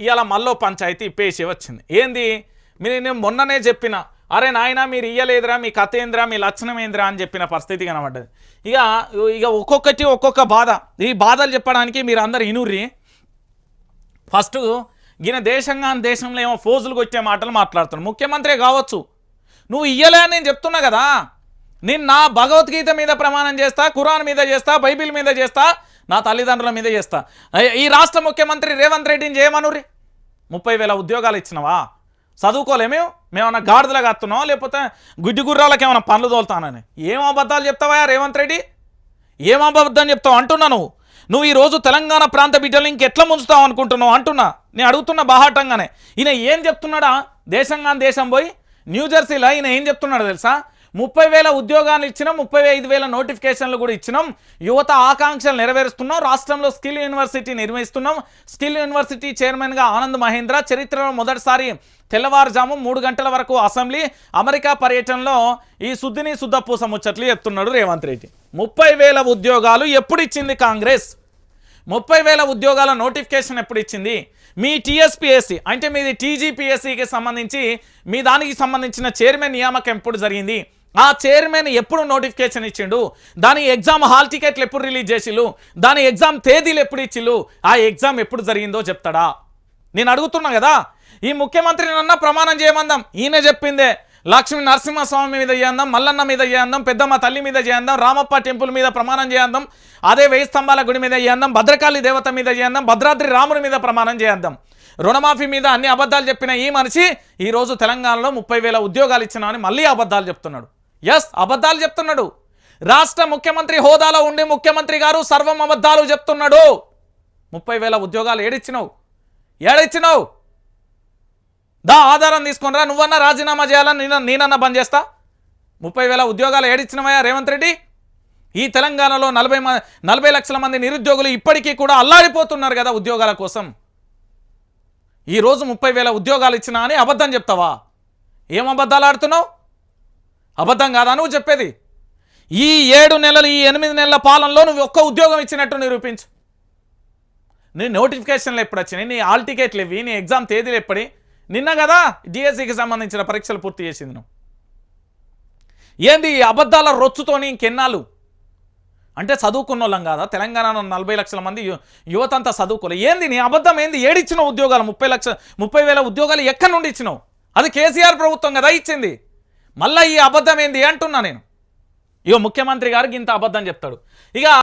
ఇవాళ మళ్ళీ పంచాయతీ పేసి వచ్చింది. ఏంది? మీరు నేను మొన్ననే చెప్పిన అరే నాయన మీరు ఇయ్యలేదురా మీ కథ ఏందిరా మీ లక్షణం ఏందిరా అని చెప్పిన పరిస్థితి కనబడ్డది. ఇక ఇక ఒక్కొక్కటి ఒక్కొక్క బాధ. ఈ బాధలు చెప్పడానికి మీరు అందరు ఇనుర్రి. ఫస్ట్ ఈయన దేశంగా దేశంలో ఏమో ఫోజులు కొట్టే మాటలు మాట్లాడుతున్నాడు ముఖ్యమంత్రి కావచ్చు. నువ్వు ఇయ్యలే అని నేను చెప్తున్నా కదా. నిన్న భగవద్గీత మీద ప్రమాణం చేస్తా ఖురాన్ మీద చేస్తా బైబిల్ మీద చేస్తా నా తల్లిదండ్రుల మీద చేస్తా. ఈ రాష్ట్ర ముఖ్యమంత్రి రేవంత్ రెడ్డిని చేయమనురి ముప్పై వేల ఉద్యోగాలు ఇచ్చినవా? చదువుకోలేము మేమన్నా గాడిదలా కత్తున్నాం లేకపోతే గుడ్డి గుర్రాలకు ఏమైనా పనులు తోలుతానని? ఏం అబద్ధాలు చెప్తావా రేవంత్ రెడ్డి? ఏం అబద్ధం చెప్తావు అంటున్నా నువ్వు? నువ్వు ఈరోజు తెలంగాణ ప్రాంత బిడ్డలు ఇంకెట్లా ముంచుతావు అనుకుంటున్నావు అంటున్నా? నేను అడుగుతున్నా బాహాటంగానే. ఈయన ఏం చెప్తున్నాడా? దేశంగా దేశం పోయి న్యూజెర్సీలో ఈయన ఏం చెప్తున్నాడు తెలుసా? ముప్పై వేల ఉద్యోగాలు ఇచ్చినాం ముప్పై ఐదు వేల నోటిఫికేషన్లు కూడా ఇచ్చినాం. యువత ఆకాంక్షలు నెరవేరుస్తున్నాం. రాష్ట్రంలో స్కిల్ యూనివర్సిటీ నిర్వహిస్తున్నాం స్కిల్ యూనివర్సిటీ చైర్మన్గా ఆనంద్ మహేంద్ర చరిత్రలో మొదటిసారి తెల్లవారుజాము మూడు గంటల వరకు అసెంబ్లీ అమెరికా పర్యటనలో ఈ శుద్ధిని శుద్ధపూస ముచ్చట్లు చెప్తున్నాడు రేవంత్ రెడ్డి. ముప్పై వేల ఉద్యోగాలు ఎప్పుడు ఇచ్చింది కాంగ్రెస్? ముప్పై వేల ఉద్యోగాల నోటిఫికేషన్ ఎప్పుడు ఇచ్చింది? మీ టీఎస్పీఎస్సీ అంటే మీది టీజీపీఎస్సీకి సంబంధించి మీ దానికి సంబంధించిన చైర్మన్ నియామకం ఎప్పుడు జరిగింది? ఆ చైర్మన్ ఎప్పుడు నోటిఫికేషన్ ఇచ్చిండు? దాని ఎగ్జామ్ హాల్ టికెట్లు ఎప్పుడు రిలీజ్ చేసిళ్ళు దాని ఎగ్జామ్ తేదీలు ఎప్పుడు ఇచ్చిళ్ళు ఆ ఎగ్జామ్ ఎప్పుడు జరిగిందో చెప్తాడా? నేను అడుగుతున్నా కదా. ఈ ముఖ్యమంత్రి నన్న ప్రమాణం చేయమందాం. ఈయన చెప్పిందే. లక్ష్మీ నరసింహస్వామి మీద చేయందాం మల్లన్న మీద చేయందాం పెద్దమ్మ తల్లి మీద చేయందాం రామప్ప టెంపుల్ మీద ప్రమాణం చేయందాం అదే వెయ్యి స్తంభాల గుడి మీద చేయందాం భద్రకాళి దేవత మీద చేయందాం భద్రాద్రి రాముని మీద ప్రమాణం చేయందాం. రుణమాఫీ మీద అన్ని అబద్ధాలు చెప్పిన ఈ మనిషి ఈరోజు తెలంగాణలో ముప్పై వేల ఉద్యోగాలు ఇచ్చినా అని మళ్ళీ అబద్ధాలు చెప్తున్నాడు. ఎస్ అబద్ధాలు చెప్తున్నాడు. రాష్ట్ర ముఖ్యమంత్రి హోదాలో ఉండి ముఖ్యమంత్రి గారు సర్వం అబద్ధాలు చెప్తున్నాడు. ముప్పై వేల ఉద్యోగాలు ఏడిచ్చినావు. ఏడిచ్చినావు. దా ఆధారం తీసుకునిరా నువ్వన్నా రాజీనామా చేయాలని నేను నేనన్నా బంద్ చేస్తా? ముప్పై వేల ఉద్యోగాలు ఏడిచ్చినవయ్యా రేవంత్ రెడ్డి? ఈ తెలంగాణలో నలభై మ నలభై లక్షల మంది నిరుద్యోగులు ఇప్పటికీ కూడా అల్లాడిపోతున్నారు కదా ఉద్యోగాల కోసం. ఈరోజు ముప్పై వేల ఉద్యోగాలు ఇచ్చినా అని అబద్ధం చెప్తావా? ఏం అబద్ధాలు ఆడుతున్నావు? అబద్ధం కాదా నువ్వు చెప్పేది? ఈ ఏడు నెలలు ఈ ఎనిమిది నెలల పాలనలో నువ్వు ఒక్క ఉద్యోగం ఇచ్చినట్టు నిరూపించు. నీ నోటిఫికేషన్లు ఎప్పుడు వచ్చినాయి? నీ ఆల్ టికెట్లు ఇవి నీ ఎగ్జామ్ తేదీలు ఎప్పటి? నిన్న కదా డిఎస్సికి సంబంధించిన పరీక్షలు పూర్తి చేసింది నువ్వు. ఏంది ఈ అబద్ధాల రొచ్చుతోని ఇంకెన్నాళ్ళు? అంటే చదువుకున్న వాళ్ళం కాదా? తెలంగాణలో నలభై లక్షల మంది యువత అంతా చదువుకోలే. ఏంది నీ అబద్ధం? ఏంది? ఏడిచ్చినావు ఉద్యోగాలు? ముప్పై లక్ష ముప్పై వేల ఉద్యోగాలు ఎక్కడి నుండి ఇచ్చినావు? అది కేసీఆర్ ప్రభుత్వం కదా ఇచ్చింది. మళ్ళీ ఈ అబద్ధం ఏంది అంటున్నా నేను. ఇక ముఖ్యమంత్రి గారికి ఇంత అబద్ధం చెప్తాడు. ఇక